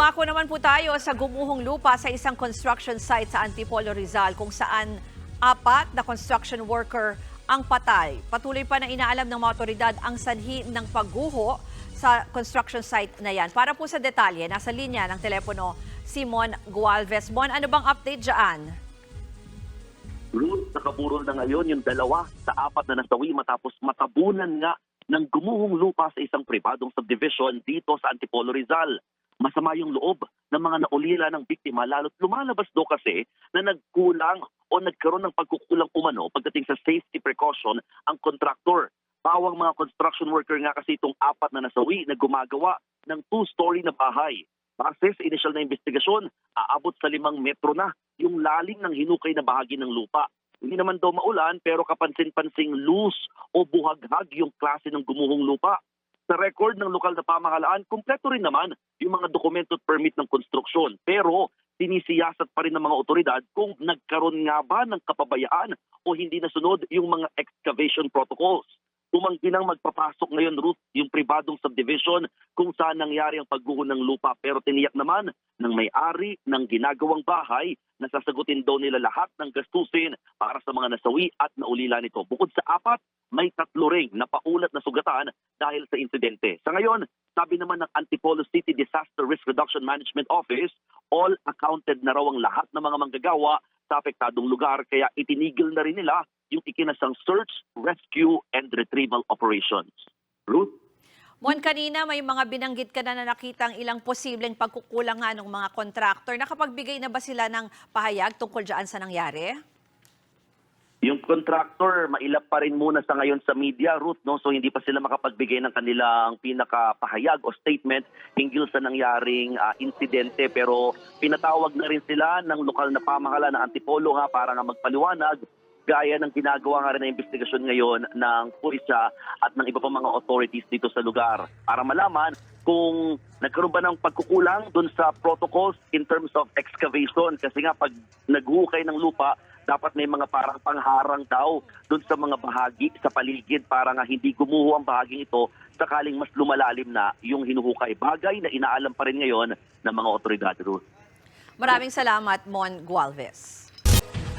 Dumako naman po tayo sa gumuhong lupa sa isang construction site sa Antipolo Rizal kung saan apat na construction worker ang patay. Patuloy pa na inaalam ng mga otoridad ang sanhi ng pagguho sa construction site na yan. Para po sa detalye, nasa linya ng telepono si Mon Gualvez. Mon, ano bang update dyan? Ruth, nakaburol na ngayon yung dalawa sa apat na nasawi matapos matabunan nga ng gumuhong lupa sa isang pribadong subdivision dito sa Antipolo Rizal. Masama yung loob ng mga naulila ng biktima lalo't lumalabas do kasi na nagkulang o nagkaroon ng pagkukulang umano pagdating sa safety precaution ang contractor. Bawang mga construction worker nga kasi itong apat na nasawi na gumagawa ng two-story na bahay. Base sa initial na investigasyon, aabot sa limang metro na yung lalim ng hinukay na bahagi ng lupa. Hindi naman daw maulan pero kapansin-pansing loose o buhaghag yung klase ng gumuhong lupa. Sa record ng lokal na pamahalaan, kumpleto rin naman yung mga dokumento at permit ng konstruksyon. Pero sinisiyasat pa rin ng mga otoridad kung nagkaroon nga ba ng kapabayaan o hindi nasunod yung mga excavation protocols. Tumanggi nang magpapasok ngayon, Ruth, yung pribadong subdivision kung saan nangyari ang pagguho ng lupa. Pero tiniyak naman ng may-ari ng ginagawang bahay na sasagutin daw nila lahat ng gastusin para sa mga nasawi at naulila nito. Bukod sa apat, may tatlo ring na paulat na sugatan dahil sa insidente. Sa ngayon, sabi naman ng Antipolo City Disaster Risk Reduction Management Office, all accounted na raw ang lahat ng mga manggagawa sa apektadong lugar kaya itinigil na rin nila yung ikinasang search, rescue, and retrieval operations. Ruth? Mon, kanina may mga binanggit ka na na nakita ang ilang posibleng pagkukulang nga ng mga contractor. Nakapagbigay na ba sila ng pahayag tungkol dyan sa nangyari? Yung contractor, mailap pa rin muna sa ngayon sa media, Ruth, no? So hindi pa sila makapagbigay ng kanilang pinakapahayag o statement hinggil sa nangyaring ah, insidente. Pero pinatawag na rin sila ng lokal na pamahalaan ng Antipolo nga para nga magpaliwanag gaya ng ginagawa nga rin na investigasyon ngayon ng pulisya at ng iba pang mga authorities dito sa lugar para malaman kung nagkaroon ba ng pagkukulang dun sa protocols in terms of excavation kasi nga pag naghukay ng lupa dapat may mga parang pangharang daw dun sa mga bahagi sa paligid para nga hindi gumuho ang bahaging ito sakaling mas lumalalim na yung hinuhukay. Bagay na inaalam pa rin ngayon ng mga otoridad. Maraming salamat, Mon Gualvez.